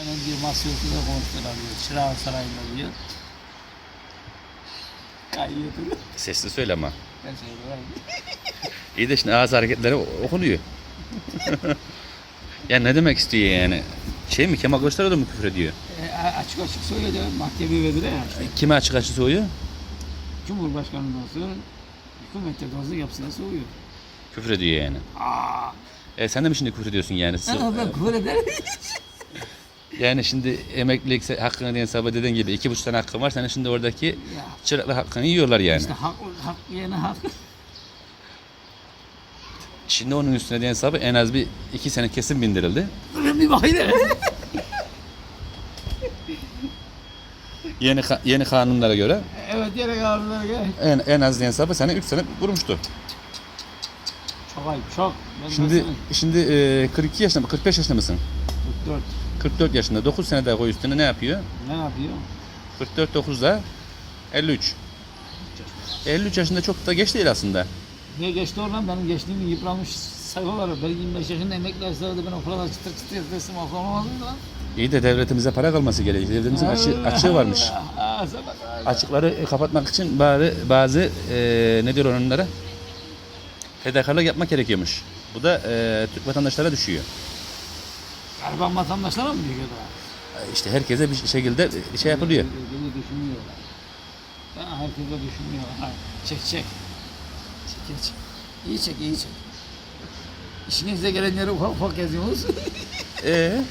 Hemen diyor Masyot'u da konuştular diyor. Çırağan Sarayı'nda diyor. Kayıyor diyor. Sesli söyle ama. Ben söylüyorum. İyi de şimdi ağız hareketleri okunuyor. yani ne demek istiyor yani? Şey mi Kemal Kılıçdaroğlu mu küfür ediyor? E, açık açık söyledi. Mahkeme verdiler ya. işte. Kime açık açık soğuyor? Cumhurbaşkanından sonra hükümette de olsa yapsına soğuyor. Küfür ediyor yani. Aa, E sen de mi şimdi küfür ediyorsun yani? ben ben küfür ederim. Yani şimdi emeklilik hakkını diyen sabah dediğin gibi iki buçuk tane hakkın var. Senin şimdi oradaki ya, çıraklık hakkını yiyorlar yani. işte hak, hak yerine hak. Şimdi onun üstüne diyen sabah en az bir iki sene kesin bindirildi. bir bakayım. Yeni yeni kanunlara göre evet yine kanunlara gel. en, en az diyen sabah seni 3 sene vurmuştu. Çok ayıp çok. Ben Şimdi şimdi e, 42 yaşında mı 45 yaşında mısın? 44. 44 yaşında 9 sene daha koy üstüne ne yapıyor? Ne yapıyor? 44 9'da 53. 53 yaşında çok da geç değil aslında. Niye geçti oradan? Benim geçtiğim yıpranmış sayfalar var. Ben 25 yaşında emekli olsaydı ben okula da çıtır çıtır teslim okumamazdım lan. İyi de devletimize para kalması gerekiyor. Devletimizin açığı, açığı varmış. Açıkları kapatmak için bari bazı e, ne diyor onlara? Fedakarlık yapmak gerekiyormuş. Bu da e, Türk vatandaşlara düşüyor. Gariban vatandaşlara mı diyor da? E, İşte herkese bir şekilde şey yapılıyor. Beni düşünmüyorlar. Ya herkese düşünmüyorlar. Ha, çek çek. Çek çek. İyi çek iyi çek. İşinize gelenleri ufak ufak yazıyorsunuz. Ee,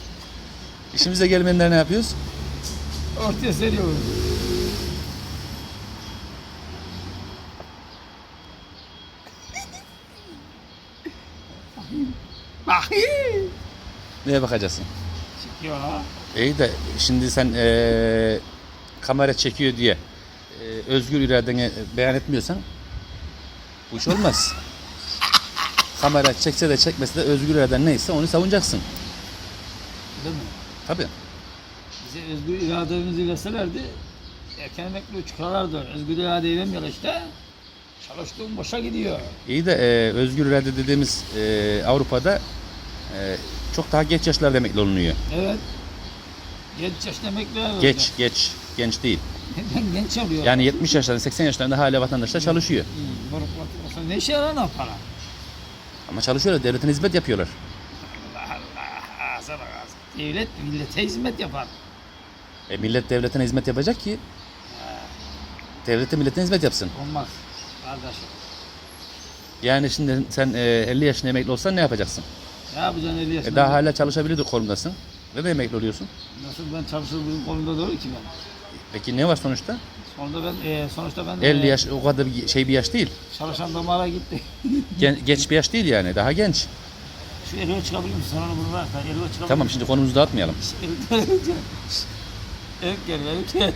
işimize gelmeyenler ne yapıyoruz? Ortaya seriyoruz. Bakayım. Neye bakacaksın? Çekiyor ha. İyi de şimdi sen e, kamera çekiyor diye e, özgür iradeni beyan etmiyorsan bu iş olmaz. kamera çekse de çekmese de özgür iraden neyse onu savunacaksın. Değil mi? Tabii. Bize özgür irademizi verselerdi erken emekli çıkarlardı. Özgür iradeyi vermiyorlar işte. Çalıştığım boşa gidiyor. İyi de e, özgür irade dediğimiz e, Avrupa'da e, çok daha geç yaşlarda emekli olunuyor. Evet. Genç yaşta emekli var. Geç, geç, genç değil. Ben genç oluyor. Yani 70 yaşlarında, 80 yaşlarında hala vatandaşlar çalışıyor. Ne işe yarar lan para? Ama çalışıyorlar, devletin hizmet yapıyorlar. Allah Allah. Ağza bak ağza. Devlet millete hizmet yapar. E, millet devletine hizmet yapacak ki devlete milletine hizmet yapsın. Olmaz. Kardeşim. Yani şimdi sen e, 50 yaşında emekli olsan ne yapacaksın? Ne yapacaksın 50 yaşında? E, daha hala çalışabilir konumdasın. Neden emekli oluyorsun? Nasıl ben çalışırdığım konumda doğru ki ben. Peki ne var sonuçta? Sonunda ben, e, sonuçta ben 50 e, yaş o kadar şey bir yaş değil. çalışan damara gitti. Gen- geç bir yaş değil yani. Daha genç. Şu elime çıkabilir misin? Sana bunu. Elime çıkabilir Tamam şimdi konumuzu dağıtmayalım. misin? Evet gel, evet gel.